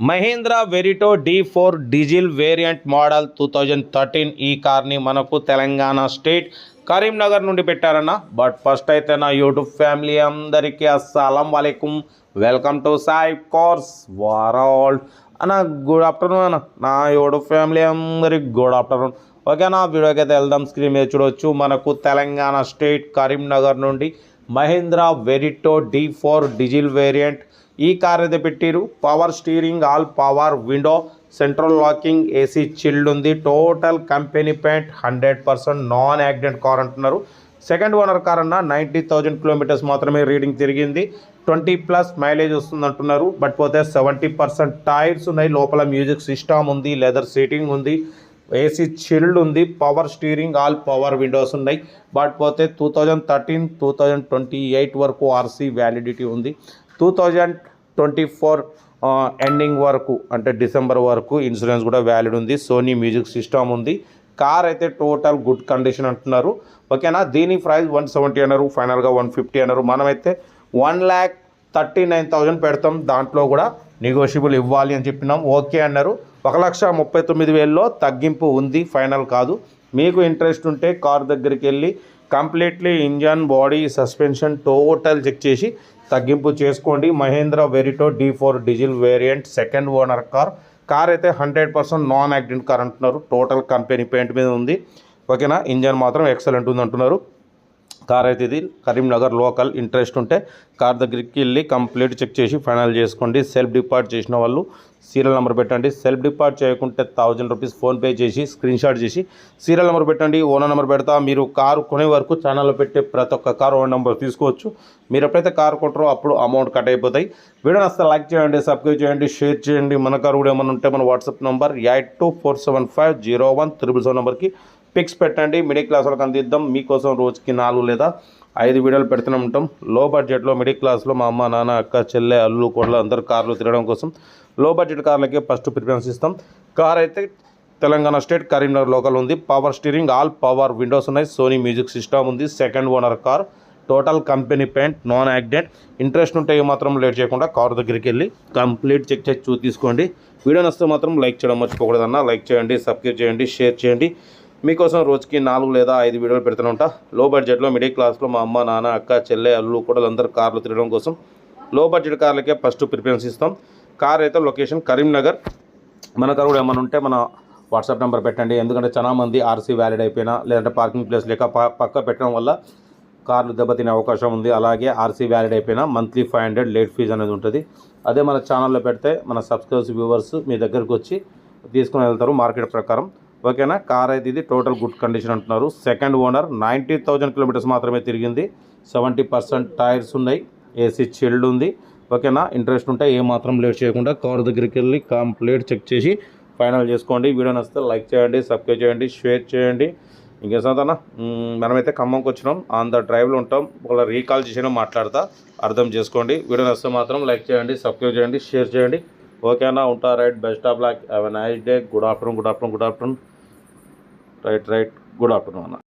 Mahindra Verito D four diesel variant model two thousand thirteen ఈ కార్ని మనకు Telangana state Karimnagar నుండి పెట్టారన్న. బట్ ఫస్ట్ అయితే నా యూట్యూబ్ ఫ్యామిలీ అందరికీ అస్సలం వాలేకుమ్ welcome to Sai cars world. అన్న గుడ్ ఆఫ్టర్నూన్ అన్న. నా యూట్యూబ్ ఫ్యామిలీ అందరికి గుడ్ ఆఫ్టర్నూన్. ఓకేనా వీడియోకి అయితే వెళ్దాం. స్క్రీన్ మీద చూడవచ్చు మనకు తెలంగాణ స్టేట్ కరీంనగర్ నుండి Mahindra Verito D four diesel variant ఈ కార్ అయితే పెట్టిరు power steering all power window central locking AC chilled ఉంది. Total company paint hundred percent non accident car అంటున్నారు. సెకండ్ ఓనర్ కార్ అన్న నైంటీ థౌజండ్ కిలోమీటర్స్ మాత్రమే reading తిరిగింది. Twenty plus mileage వస్తుంది అంటున్నారు. బట్ పోతే సెవెంటీ పర్సెంట్ టైర్స్ ఉన్నాయి. లోపల మ్యూజిక్ సిస్టమ్ ఉంది. లెదర్ సీటింగ్ ఉంది. ఏసీ చిల్డ్ ఉంది. Power steering all power windows ఉన్నాయి. బట్ పోతే two thousand thirteen two thousand twenty eight వరకు ఆర్సీ వ్యాలిడిటీ ఉంది. Two thousand twenty four ending వరకు అంటే డిసెంబర్ వరకు ఇన్సూరెన్స్ కూడా వ్యాలిడ్ ఉంది. సోనీ మ్యూజిక్ సిస్టమ్ ఉంది. కార్ అయితే టోటల్ గుడ్ కండిషన్ అంటున్నారు. ఓకేనా దీని ప్రైస్ వన్ సెవెంటీ అన్నారు. ఫైనల్గా వన్ ఫిఫ్టీ అన్నారు. మనమైతే one lakh thirty nine thousand పెడతాం. దాంట్లో కూడా నెగోషియబుల్ ఇవ్వాలి అని చెప్పినాం. ఓకే అన్నారు. ఒక లక్ష ముప్పై తొమ్మిది వేలలో తగ్గింపు ఉంది. ఫైనల్ కాదు. మీకు ఇంట్రెస్ట్ ఉంటే కార్ దగ్గరికి వెళ్ళి completely engine body suspension total check చేసి తగ్గింపు చేసుకోండి. Mahindra Verito D four diesel variant second owner car. Car అయితే hundred percent non accident car అంటున్నారు. టోటల్ కంపెనీ పెయింట్ మీద ఉంది. ఓకేనా? ఇంజన్ మాత్రం ఎక్సలెంట్ ఉంది అంటున్నారు కార్ అయితే ఇది కరీంనగర్ లోకల్ ఇంట్రెస్ట్ ఉంటే కార్ దగ్గరికి వెళ్ళి కంప్లీట్ చెక్ చేసి ఫైనల్ చేసుకోండి. సెల్ఫ్ డిపార్ట్ చేసిన వాళ్ళు సీరియల్ నెంబర్ పెట్టండి. సెల్ఫ్ డిపార్ట్ చేయకుంటే థౌజండ్ రూపీస్ ఫోన్పే చేసి స్క్రీన్ షాట్ చేసి సీరియల్ నెంబర్ పెట్టండి. ఓనర్ నెంబర్ పెడతా. మీరు కారు కొనే వరకు ఛానల్లో పెట్టే ప్రతి ఒక్క కారు ఓనర్ నెంబర్ తీసుకోవచ్చు. మీరు ఎప్పుడైతే కార్ కొంటారో అప్పుడు అమౌంట్ కట్ అయిపోతాయి. వీడియో నస్తే లైక్ చేయండి సబ్స్క్రైబ్ చేయండి షేర్ చేయండి. మన కారు కూడా ఏమైనా ఉంటే మన WhatsApp number eight two four seven five zero one triple seven నెంబర్కి పిక్స్ పెట్టండి. మిడిల్ క్లాస్ వాళ్ళకి అందిద్దాం. మీకోసం రోజుకి నాలుగు లేదా ఐదు వీడియోలు పెడుతూనే ఉంటాం. లో బడ్జెట్లో మిడిల్ క్లాస్లో మా అమ్మ నాన్న అక్క చెల్లె అల్లు కోడలు అందరు కార్లు తిరగడం కోసం లో బడ్జెట్ కార్లకే ఫస్ట్ ప్రిఫరెన్స్ ఇస్తాం. కార్ అయితే తెలంగాణ స్టేట్ కరీంనగర్ లోకల్ ఉంది. Power steering all power windows ఉన్నాయి. సోనీ మ్యూజిక్ సిస్టమ్ ఉంది. Second owner car total company paint non accident. Interest ఉంటే మాత్రం లేట్ చేయకుండా కార్ దగ్గరికి వెళ్ళి కంప్లీట్ చెక్ చేసి చూ తీసుకోండి. వీడియో నస్తే మాత్రం లైక్ చేయడం మర్చిపోకూడదన్న. లైక్ చేయండి సబ్స్క్రైబ్ చేయండి షేర్ చేయండి. మీకోసం రోజుకి నాలుగు లేదా ఐదు వీడియోలు పెడుతూనే ఉంటా. లో బడ్జెట్లో మిడిల్ క్లాస్లో మా అమ్మ నాన్న అక్క చెల్లె అల్లు కూడా అందరూ కార్లు తిరగడం కోసం లో బడ్జెట్ కార్లకే ఫస్ట్ ప్రిఫరెన్స్ ఇస్తాం. కార్ అయితే లొకేషన్ కరీంనగర్. మన కారు కూడా ఏమైనా ఉంటే మన వాట్సాప్ నెంబర్ పెట్టండి. ఎందుకంటే చాలా మంది ఆర్సీ వ్యాలిడ్ అయిపోయినా లేదంటే పార్కింగ్ ప్లేస్ లేక పక్క పెట్టడం వల్ల కార్లు దెబ్బతినే అవకాశం ఉంది. అలాగే ఆర్సీ వ్యాలిడ్ అయిపోయినా monthly five hundred late fee అనేది ఉంటుంది. అదే మన ఛానల్లో పెడితే మన సబ్స్క్రైబర్స్ వ్యూవర్స్ మీ దగ్గరకు వచ్చి తీసుకుని వెళ్తారు మార్కెట్ ప్రకారం. ఓకేనా? కార్ అయితే ఇది టోటల్ గుడ్ కండిషన్ అంటున్నారు. Second owner ninety thousand kilometres మాత్రమే తిరిగింది. సెవెంటీ పర్సెంట్ టైర్స్ ఉన్నాయి. ఏసీ చిల్డ్ ఉంది. ఓకేనా? ఇంట్రెస్ట్ ఉంటే ఏ మాత్రం లేట్ చేయకుండా కార్ దగ్గరికి వెళ్ళి కంప్లీట్ చెక్ చేసి ఫైనల్ చేసుకోండి. వీడియో నచ్చితే లైక్ చేయండి సబ్స్క్రైబ్ చేయండి షేర్ చేయండి. ఇంకేం సంతనా మనమైతే ఖమ్మంకి వచ్చినాం. ఆన్ ద డ్రైవ్లో ఉంటాం. ఒకవేళ రీకాల్ చేసిన మాట్లాడతా. అర్థం చేసుకోండి. వీడియో నచ్చితే మాత్రం లైక్ చేయండి సబ్స్క్రైబ్ చేయండి షేర్ చేయండి. ఓకేనా? ఉంటా right. Best of luck. Have a nice day. Good afternoon good afternoon good afternoon. Right right good afternoon అన్న